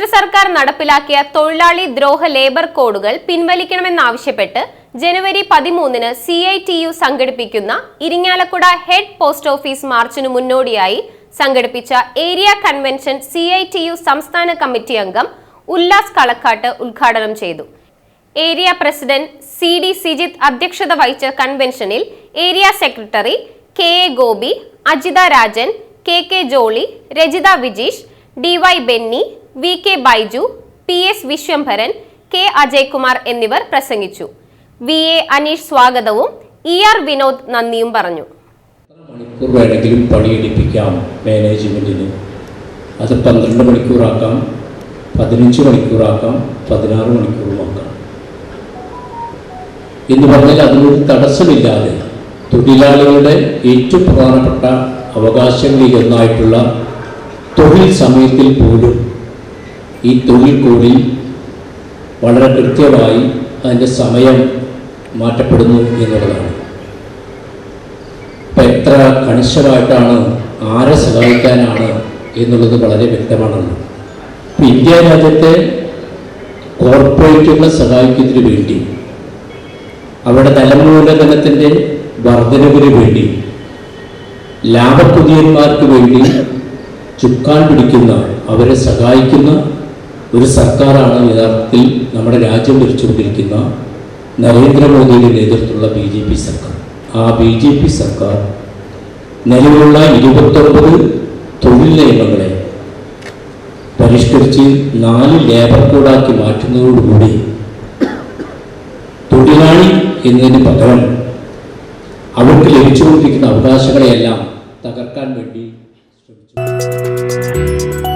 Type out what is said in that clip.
കേന്ദ്ര സർക്കാർ നടപ്പിലാക്കിയ തൊഴിലാളി ദ്രോഹ ലേബർ കോഡുകൾ പിൻവലിക്കണമെന്നാവശ്യപ്പെട്ട് ജനുവരി പതിമൂന്നിന് സി ഐ ടി യു സംഘടിപ്പിക്കുന്ന ഇരിങ്ങാലക്കുട ഹെഡ് പോസ്റ്റ് ഓഫീസ് മാർച്ചിനു മുന്നോടിയായി സംഘടിപ്പിച്ച area convention C I T U സംസ്ഥാന കമ്മിറ്റി അംഗം ഉല്ലാസ് കളക്കാട്ട് ഉദ്ഘാടനം ചെയ്തു. Area president C D Sijith അധ്യക്ഷത വഹിച്ച കൺവെൻഷനിൽ area secretary K A Gopi Ajitha Rajan K K Jolly Rajitha Vijeesh D Y Benny V K Baiju P S Viswambharan K Ajaykumar എന്നിവർ പ്രസംഗിച്ചു. V A Aneesh സ്വാഗതവും E R Vinod നന്ദിയും പറഞ്ഞു. മണിക്കൂർ വേണമെങ്കിലും പണിയെടുപ്പിക്കാം മാനേജ്മെന്റിന് അത് പന്ത്രണ്ട് മണിക്കൂറാക്കാം പതിനഞ്ച് മണിക്കൂറാക്കാം പതിനാറ് മണിക്കൂറുമാക്കാം. എന്ന് പറഞ്ഞാൽ അതിനൊരു തടസ്സമില്ലാതെ തൊഴിലാളികളുടെ ഏറ്റവും പ്രധാനപ്പെട്ട അവകാശങ്ങളിൽ ഒന്നായിട്ടുള്ള തൊഴിൽ സമയത്തിൽ പോലും ഈ തൊഴിൽ കൂടി വളരെ കൃത്യമായി അതിന്റെ സമയം മാറ്റപ്പെടുന്നു എന്നുള്ളതാണ്. ഇപ്പം എത്ര കണിശമായിട്ടാണ് ആരെ സഹായിക്കാനാണ് എന്നുള്ളത് വളരെ വ്യക്തമാണല്ലോ ഇപ്പം ഇന്ത്യ രാജ്യത്തെ കോർപ്പറേറ്റുകളെ സഹായിക്കുന്നതിന് വേണ്ടി അവരുടെ തലമൂലധനത്തിന്റെ വർധനവിന് വേണ്ടി ലാഭപുതിയന്മാർക്ക് വേണ്ടി ചുക്കാൻ പിടിക്കുന്ന അവരെ സഹായിക്കുന്ന ഒരു സർക്കാരാണ് യഥാർത്ഥത്തിൽ നമ്മുടെ രാജ്യം ഭരിച്ചുകൊണ്ടിരിക്കുന്ന നരേന്ദ്രമോദിയുടെ നേതൃത്വത്തിലുള്ള ബി ജെ പി സർക്കാർ. ആ ബി ജെ പി സർക്കാർ നിലവിലുള്ള ഇരുപത്തൊമ്പത് തൊഴിൽ നിയമങ്ങളെ പരിഷ്കരിച്ച് നാല് ലേബർ കോഡാക്കി മാറ്റുന്നതോടുകൂടി തൊഴിലാളി എന്നതിന് പകരം അവർക്ക് ലഭിച്ചുകൊണ്ടിരിക്കുന്ന അവകാശങ്ങളെയെല്ലാം തകർക്കാൻ വേണ്ടി Tchau, tchau.